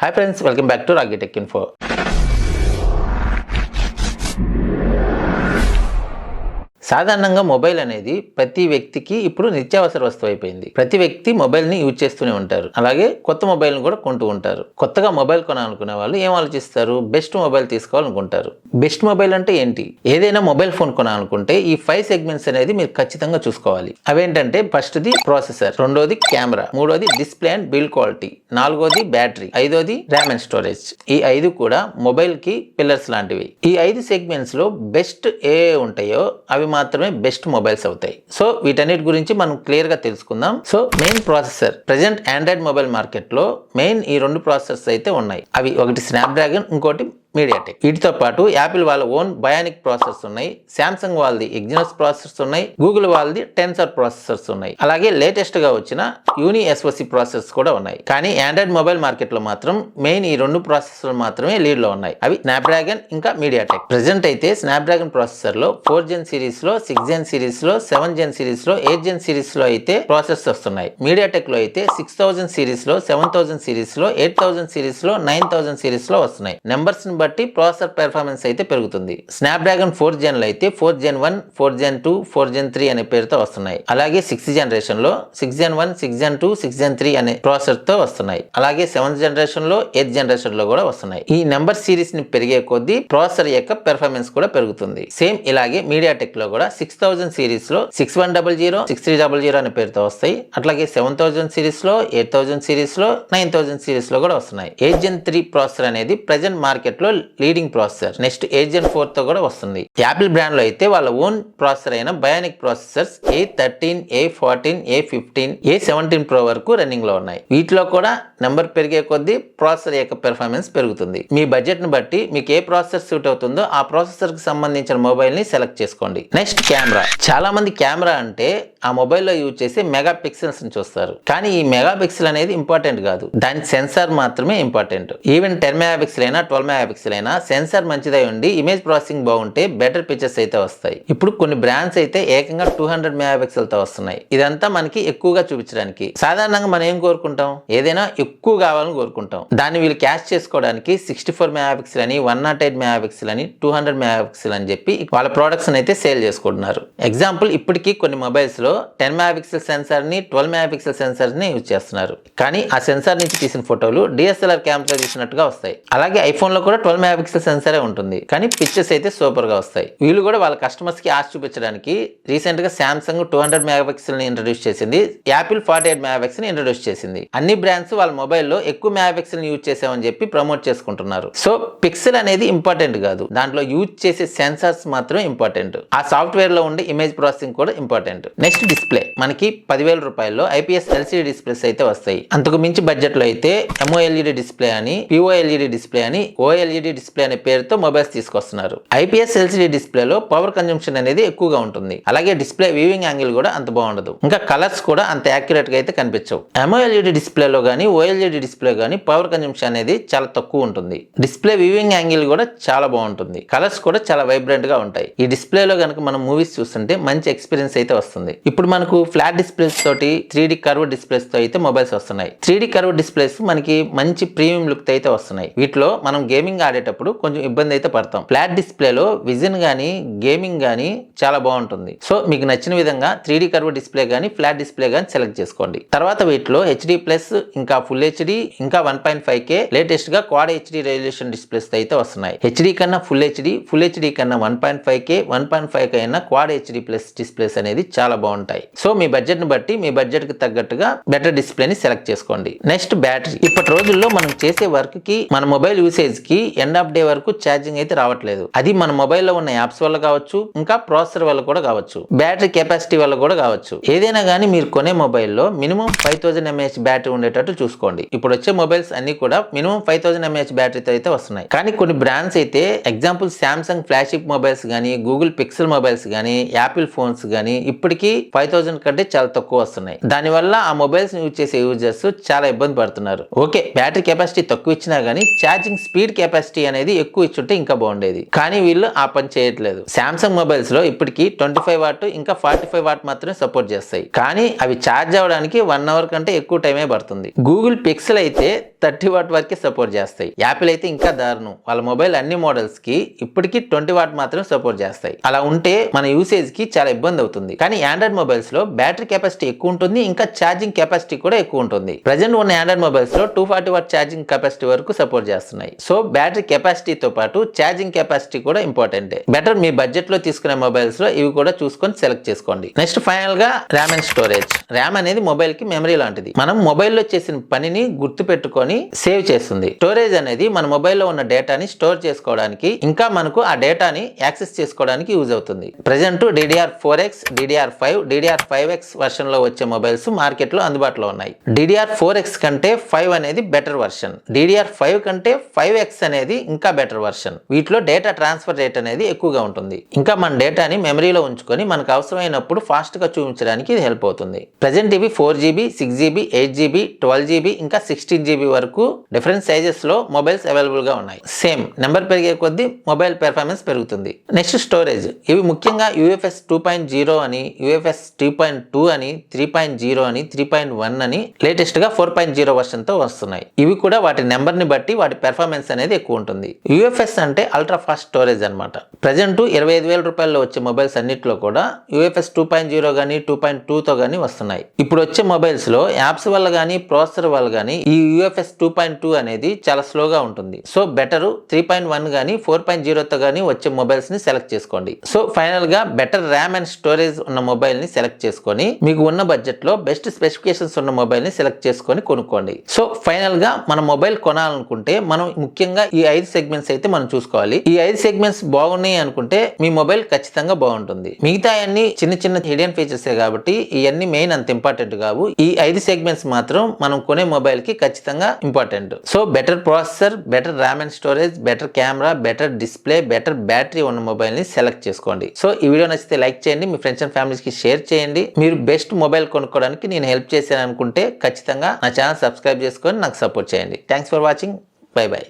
Hi friends, welcome back to Ragitech Info. సాధారణంగా mobile అనేది ప్రతి వ్యక్తికి ఇప్పుడు నిత్యావసర వస్తువు అయిపోయింది. ప్రతి వ్యక్తి మొబైల్ని యూజ్ చేస్తూనే ఉంటారు. అలాగే కొత్త మొబైల్ని కూడా కొంటూ ఉంటారు. కొత్తగా మొబైల్ కొనాలనుకునే వాళ్ళు ఏం ఆలోచిస్తారు? బెస్ట్ మొబైల్ తీసుకోవాలనుకుంటారు. బెస్ట్ మొబైల్ అంటే ఏంటి? ఏదైనా మొబైల్ ఫోన్ కొనాలనుకుంటే ఈ ఫైవ్ సెగ్మెంట్స్ అనేది మీరు ఖచ్చితంగా చూసుకోవాలి. అవేంటంటే ఫస్ట్ది ప్రాసెసర్ రెండోది కెమెరా మూడోది డిస్ప్లే అండ్ బిల్డ్ క్వాలిటీ నాలుగోది బ్యాటరీ ఐదోది ర్యామ్ అండ్ స్టోరేజ్. ఈ ఐదు కూడా మొబైల్కి పిల్లర్స్ లాంటివి. ఈ ఐదు సెగ్మెంట్స్లో బెస్ట్ ఏ ఉంటాయో అవి మాత్రమే బెస్ట్ మొబైల్స్ అవుతాయి. సో వీటన్నిటి గురించి మనం క్లియర్గా తెలుసుకుందాం. So main processor present Android mobile మార్కెట్లో మెయిన్ ఈ రెండు ప్రాసెసర్స్ అయితే ఉన్నాయి. అవి ఒకటి స్నాప్డ్రాగన్ ఇంకోటి మీడియాటెక్ వీటితో పాటు యాపిల్ వాళ్ళ ఓన్ బయానిక్ ప్రాసెసర్స్ ఉన్నాయి శాంసంగ్ వాళ్ళది ఎగ్జినస్ ప్రాసెసర్స్ ఉన్నాయి గూగుల్ వాళ్ళది టెన్సర్ ప్రాసెసర్స్ ఉన్నాయి. అలాగే లేటెస్ట్గా వచ్చిన యూని ఎస్ఓసి ప్రాసెసర్స్ కూడా ఉన్నాయి. కానీ ఆండ్రాయిడ్ మొబైల్ మార్కెట్లో మాత్రం మెయిన్ ఈ రెండు ప్రాసెసర్లు మాత్రమే లీడ్లో ఉన్నాయి. అవి స్నాప్డ్రాగన్ ఇంకా మీడియాటెక్ ప్రెసెంట్ అయితే స్నాప్డ్రాగన్ ప్రాసెసర్లో ఫోర్ జెన్ సిరీస్లో సిక్స్ జెన్ సిరీస్లో సెవెన్ జెన్ సిరీస్లో ఎయిట్ జెన్ సిరీస్లో అయితే ప్రాసెసర్స్ వస్తున్నాయి. మీడియాటెక్లో అయితే సిక్స్ థౌసండ్ సిరీస్లో సెవెన్ థౌసండ్ సిరీస్లో ఎయిట్ థౌసండ్ సిరీస్లో నైన్ థౌసండ్ సిరీస్లో వస్తున్నాయి. నెంబర్స్ని బట్టి ప్రాసెసర్ పెర్ఫార్మెన్స్ అయితే పెరుగుతుంది. స్నాప్డ్రాగన్ ఫోర్ జెన్లు అయితే four Gen one four Gen two four Gen three అనే పేరుతో వస్తున్నాయి. అలాగే సిక్స్త్ జనరేషన్లో six Gen one six Gen two six Gen three అనే ప్రాసెసర్తో వస్తున్నాయి. అలాగే సెవెంత్ జనరేషన్లో ఎయిత్ జనరేషన్లో కూడా వస్తున్నాయి. ఈ నెంబర్ సిరీస్ని పెరిగే కొద్దీ ప్రాసెసర్ యొక్క పెర్ఫార్మెన్స్ కూడా పెరుగుతుంది. సేమ్ ఇలాగే మీడియాటెక్లో కూడా సిక్స్ థౌసండ్ సిరీస్లో six one double zero six three double zero అనే పేరుతో వస్తాయి. అట్లాగే సెవెన్ థౌసండ్ సిరీస్లో ఎయిట్ థౌసండ్ సిరీస్లో నైన్ థౌసండ్ సిరీస్లో కూడా వస్తున్నాయి. ఎయిట్ జెన్ త్రీ ప్రాసెసర్ అనేది ప్రెసెంట్ మార్కెట్ లో leading processor next eight gen ఫోర్తో కూడా వస్తుంది. యాపిల్ బ్రాండ్లో అయితే వాళ్ళ ఓన్ ప్రాసెసర్ అయిన Bionic processors A thirteen A fourteen A fifteen A seventeen Pro వరకు రన్నింగ్లో ఉన్నాయి. వీటిలో కూడా నెంబర్ పెరిగే కొద్దీ ప్రాసెసర్ యొక్క పెర్ఫార్మెన్స్ పెరుగుతుంది. మీ బడ్జెట్ని బట్టి మీకు ఏ ప్రాసెసర్ సూట్ అవుతుందో ఆ ప్రాసెసర్కి సంబంధించిన మొబైల్ని సెలెక్ట్ చేసుకోండి. నెక్స్ట్ కెమెరా చాలా మంది కెమెరా అంటే ఆ మొబైల్లో యూజ్ చేసే మెగా పిక్సెల్స్ని చూస్తారు. కానీ ఈ మెగా పిక్సెల్ అనేది ఇంపార్టెంట్ కాదు. దాని సెన్సార్ మాత్రమే important even ten mega pixel అయినా ట్వెల్వ్ మెగా పిక్సెల్ అయినా సెన్సార్ మంచిదై ఉండి ఇమేజ్ ప్రాసెసింగ్ బాగుంటే బెటర్ పిక్చర్స్ అయితే వస్తాయి. ఇప్పుడు కొన్ని బ్రాండ్స్ అయితే ఏకంగా టూ హండ్రెడ్ మెగా పిక్సెల్తో వస్తున్నాయి. ఇదంతా మనకి ఎక్కువగా చూపించడానికి. సాధారణంగా మనం ఏం కోరుకుంటాం? ఏదైనా ఎక్కువ కావాలని కోరుకుంటాం. దాన్ని వీళ్ళు క్యాష్ చేసుకోవడానికి సిక్స్టీ ఫోర్ మెగా పిక్సెల్ అని one nought eight mega pixel అని టూ హండ్రెడ్ మెగా పిక్సెల్ అని చెప్పి వాళ్ళ ప్రొడక్ట్స్ అయితే సేల్ చేసుకుంటున్నారు. ఎగ్జాంపుల్ ఇప్పటికీ కొన్ని మొబైల్స్లో టెన్ మెగా పిక్సెల్ సెన్సార్ని ట్వెల్వ్ మెగా పిక్సెల్ సెన్సార్ని యూజ్ చేస్తున్నారు. కానీ ఆ సెన్సార్ నుంచి తీసిన ఫోటోలు డిఎస్ఎల్ఆర్ కెమెరా తీసినట్టుగా వస్తాయి. అలాగే ఐఫోన్లో కూడా ట్వెల్వ్ మెగా పిక్సెల్ సెన్సారే ఉంటుంది. కానీ పిక్చర్స్ అయితే సూపర్గా వస్తాయి. వీళ్ళు కూడా వాళ్ళ కస్టమర్స్కి ఆశ చూపించడానికి రీసెంట్గా టూ హండ్రెడ్ మెగా పిక్సెల్ని ఇంట్రడ్యూస్ చేసింది. యాపిల్ ఫార్టీ ఎయిట్ మెగా ని ఇంట్రడ్యూస్ చేసింది. అన్ని బ్రాండ్స్ వాళ్ళ మొబైల్లో ఎక్కువ మెగా పిక్సెల్ని యూజ్ చేసామని చెప్పి ప్రమోట్ చేసుకుంటున్నారు. సో పిక్సెల్ అనేది ఇంపార్టెంట్ కాదు. దాంట్లో యూజ్ చేసే సెన్సార్స్ మాత్రం ఇంపార్టెంట్ ఆ సాఫ్ట్వేర్లో ఉండే ఇమేజ్ ప్రాసెసింగ్ కూడా ఇంపార్టెంట్ నెక్స్ట్ డిస్ప్లే మనకి పదివేల రూపాయల్లో ఐపీఎస్ ఎల్సీడీ డిస్ప్లేస్ అయితే వస్తాయి. అంతకు మించి బడ్జెట్లో అయితే ఎంఓఎల్ఈడి డిస్ప్లే అని పిఓఎల్ఈడి డిస్ప్లే అని ఓఎల్ఈడి డిస్ప్లే అనే పేరుతో మొబైల్స్ తీసుకొస్తున్నారు. ఐపీఎస్ ఎల్సీడీ డిస్ప్లేలో పవర్ కన్జంప్షన్ అనేది ఎక్కువగా ఉంటుంది. అలాగే డిస్ప్లే వ్యూవింగ్ యాంగిల్ కూడా అంత బాగుండదు. ఇంకా కలర్స్ కూడా అంత యాక్యురేట్గా అయితే కనిపించవు. ఎంఓఎల్ఈడి డిస్ప్లేలో కానీ ఓఎల్ఈడి డిస్ప్లే కానీ పవర్ కన్జంప్షన్ అనేది చాలా తక్కువ ఉంటుంది. డిస్ప్లే వ్యూవింగ్ యాంగిల్ కూడా చాలా బాగుంటుంది. కలర్స్ కూడా చాలా వైబ్రెంట్గా ఉంటాయి. ఈ డిస్ప్లేలో కనుక మనం మూవీస్ చూస్తుంటే మంచి ఎక్స్పీరియన్స్ అయితే వస్తుంది. ఇప్పుడు మనకు ఫ్లాట్ డిస్ప్లేస్ తోటి త్రీ డి కర్వ్ డిస్ప్లేస్తో అయితే మొబైల్స్ వస్తున్నాయి. త్రీ డి కర్వ్ డిస్ప్లేస్ మనకి మంచి ప్రీమియం లుక్ అయితే వస్తున్నాయి. వీటిలో మనం గేమింగ్ ఆడేటప్పుడు కొంచెం ఇబ్బంది అయితే పడతాం. ఫ్లాట్ డిస్ప్లేలో విజన్ కానీ గేమింగ్ కానీ చాలా బాగుంటుంది. సో మీకు నచ్చిన విధంగా త్రీ కర్వ్ డిస్ప్లే కానీ ఫ్లాట్ డిస్ప్లే కానీ సెలెక్ట్ చేసుకోండి. తర్వాత వీటిలో హెచ్డి ప్లస్ ఇంకా ఫుల్ హెచ్డి ఇంకా వన్ పాయింట్ ఫైవ్ కే లేటెస్ట్గా క్వాడ్ హెచ్డి రెజల్యూషన్ డిస్ప్లేస్ అయితే వస్తున్నాయి. హెచ్డి కన్నా ఫుల్ హెచ్డి ఫుల్ హెచ్డి కన్నా one point five K one point five K అయినా క్వాడ్ హెచ్డి ప్లస్ డిస్ప్లేస్ అనేది చాలా బాగుంటాయి. సో మీ బడ్జెట్ని బట్టి మీ బడ్జెట్కి తగ్గట్టుగా బెటర్ డిస్ప్లేని సెలెక్ట్ చేసుకోండి. Next battery. ఇప్పటి రోజుల్లో మనం చేసే వర్క్కి మన మొబైల్ యూసేజ్కి ఎండ్ ఆఫ్ డే వరకు ఛార్జింగ్ అయితే రావట్లేదు. అది మన మొబైల్లో ఉన్న యాప్స్ వల్ల కావచ్చు ఇంకా ప్రాసెసర్ వల్ల కూడా కావచ్చు బ్యాటరీ కెపాసిటీ వల్ల కూడా కావచ్చు. ఏదైనా కానీ మీరు కొనే మొబైల్లో minimum five thousand M A H battery ఉండేటట్టు చూసుకోండి. ఇప్పుడు వచ్చే మొబైల్స్ అన్ని కూడా minimum five thousand M A H బ్యాటరీతో అయితే వస్తున్నాయి. కానీ కొన్ని బ్రాండ్స్ అయితే ఎగ్జాంపుల్ శాంసంగ్ ఫ్లాషిప్ మొబైల్స్ కానీ గూగుల్ పిక్సెల్ మొబైల్స్ కానీ యాపిల్ ఫోన్స్ కానీ ఇప్పటికీ ఫైవ్ థౌసండ్ కంటే చాలా తక్కువ వస్తున్నాయి. దానివల్ల ఆ మొబైల్స్ యూజ్ చేసే యూజర్స్ చాలా ఇబ్బంది పడుతున్నారు. ఓకే బ్యాటరీ కెపాసిటీ తక్కువ ఇచ్చినా కానీ ఛార్జింగ్ స్పీడ్ కెపాసిటీ కెపాసిటీ అనేది ఎక్కువ ఇచ్చుంటే ఇంకా బాగుండేది. కానీ వీళ్ళు ఆ పని చేయట్లేదు. శాంసంగ్ మొబైల్స్లో ఇప్పటికి ట్వంటీ ఫైవ్ వాట్ ఇంకా ఫార్టీ ఫైవ్ వాట్ మాత్రమే సపోర్ట్ చేస్తాయి. కానీ అవి ఛార్జ్ అవ్వడానికి వన్ అవర్ కంటే ఎక్కువ టైమే పడుతుంది. గూగుల్ పిక్సెల్ అయితే థర్టీ వాట్ వరకే సపోర్ట్ చేస్తాయి. యాపిల్ అయితే ఇంకా దారుణం. వాళ్ళ మొబైల్ అన్ని మోడల్స్కి ఇప్పటికీ ట్వంటీ వాట్ మాత్రమే సపోర్ట్ చేస్తాయి. అలా ఉంటే మన యూసేజ్కి చాలా ఇబ్బంది అవుతుంది. కానీ ఆండ్రాయిడ్ మొబైల్స్లో బ్యాటరీ కెపాసిటీ ఎక్కువ ఉంటుంది. ఇంకా ఛార్జింగ్ కెపాసిటీ కూడా ఎక్కువ ఉంటుంది. ప్రజెంట్ ఉన్న Android మొబైల్స్లో two forty watt charging capacity వరకు సపోర్ట్ చేస్తున్నాయి. సో బ్యాటరీ కెపాసిటీతో పాటు ఛార్జింగ్ కెపాసిటీ కూడా ఇంపార్టెంట్. బెటర్ మీ బడ్జెట్లో తీసుకునే మొబైల్స్లో ఇవి కూడా చూసుకొని సెలెక్ట్ చేసుకోండి. నెక్స్ట్ ఫైనల్గా ర్యామ్ అండ్ స్టోరేజ్. ర్యామ్ అనేది మొబైల్కి మెమరీ లాంటిది. మనం మొబైల్లో చేసిన పనిని గుర్తు పెట్టుకొని సేవ్ చేస్తుంది. స్టోరేజ్ అనేది మన మొబైల్లో ఉన్న డేటాని స్టోర్ చేసుకోవడానికి ఇంకా మనకు ఆ డేటాని యాక్సెస్ చేసుకోవడానికి యూజ్ అవుతుంది. Present DDR four X DDR five DDR five X వర్షన్లో వచ్చే మొబైల్స్ మార్కెట్లో అందుబాటులో ఉన్నాయి. డిడిఆర్ ఫోర్ ఎక్స్ కంటే ఫైవ్ అనేది బెటర్ వర్షన్. డిడిఆర్ ఫైవ్ కంటే ఫైవ్ ఎక్స్ అనేది ఇంకా బెటర్ వర్షన్ వీటిలో డేటా ట్రాన్స్ఫర్ రేట్ అనేది ఎక్కువగా ఉంటుంది. ఇంకా మన డేటాని మెమరీలో ఉంచుకొని మనకు అవసరమైనప్పుడు ఫాస్ట్గా చూపించడానికి ఇది హెల్ప్ అవుతుంది. ప్రజెంట్ ఇవి four GB six GB eight GB twelve GB ఇంకా సిక్స్టీన్ జీబీ వరకు డిఫరెంట్ సైజెస్లో మొబైల్స్ అవైలబుల్గా ఉన్నాయి. సేమ్ నెంబర్ పెరిగే కొద్దీ మొబైల్ పెర్ఫార్మెన్స్ పెరుగుతుంది. నెక్స్ట్ స్టోరేజ్ ఇవి ముఖ్యంగా యూఎఫ్ఎస్ టూ పాయింట్ జీరో అని యూఎఫ్ఎస్ టూ పాయింట్ టూ అని త్రీ పాయింట్ జీరో అని త్రీ పాయింట్ వన్ అని లేటెస్ట్గా ఫోర్ పాయింట్ జీరో వర్షన్తో వస్తున్నాయి. ఇవి కూడా వాటి నెంబర్ని బట్టి వాటి పెర్ఫార్మెన్స్ అనేది ఎక్కువ ఉంటుంది యూఎఫ్ఎస్ అంటే అల్ట్రా ఫాస్ట్ స్టోరేజ్ అనమాట ప్రజెంట్ ఇరవై ఐదు వేల రూపాయల్లో వచ్చే మొబైల్స్ అన్నింటిలో కూడా యూఎఫ్ఎస్ టూ పాయింట్ జీరో కానీ టూ పాయింట్ టూతో కానీ వస్తున్నాయి. ఇప్పుడు వచ్చే మొబైల్స్లో యాప్స్ వల్ల కానీ ప్రాసెసర్ వల్ల కానీ ఈ యూఎఫ్ఎస్ టూ పాయింట్ టూ అనేది చాలా స్లోగా ఉంటుంది. So better three point one కానీ ఫోర్ పాయింట్ జీరోతో కానీ వచ్చే మొబైల్స్ని సెలెక్ట్ చేసుకోండి. సో ఫైనల్గా బెటర్ ర్యామ్ అండ్ స్టోరేజ్ ఉన్న మొబైల్ని సెలెక్ట్ చేసుకొని మీకు ఉన్న బడ్జెట్లో బెస్ట్ స్పెసిఫికేషన్స్ ఉన్న మొబైల్ని సెలెక్ట్ చేసుకొని కొనుక్కోండి. సో ఫైనల్గా మన మొబైల్ కొనాలనుకుంటే మనం ముఖ్యంగా ఈ ఐదు సెగ్మెంట్స్ అయితే మనం చూసుకోవాలి. ఈ ఐదు సెగ్మెంట్స్ బాగున్నాయి అనుకుంటే మీ మొబైల్ ఖచ్చితంగా బాగుంటుంది. మిగతా అన్ని చిన్న చిన్న హిడెన్ ఫీచర్స్ కాబట్టి ఇవన్నీ మెయిన్ అంత ఇంపార్టెంట్ కావు. ఈ ఐదు సెగ్మెంట్స్ మాత్రం మనం కొనే మొబైల్కి ఖచ్చితంగా important so better processor better RAM and storage better camera better display better battery ఉన్న మొబైల్ని సెలెక్ట్ చేసుకోండి. సో ఈ వీడియో నచ్చితే లైక్ చేయండి మీ ఫ్రెండ్స్ అండ్ ఫ్యామిలీస్కి షేర్ చేయండి. మీరు బెస్ట్ మొబైల్ కొనుక్కోవడానికి నేను హెల్ప్ చేశాను అనుకుంటే ఖచ్చితంగా నా ఛానల్ సబ్స్క్రైబ్ చేసుకొని నాకు సపోర్ట్ చేయండి. Thanks for watching bye bye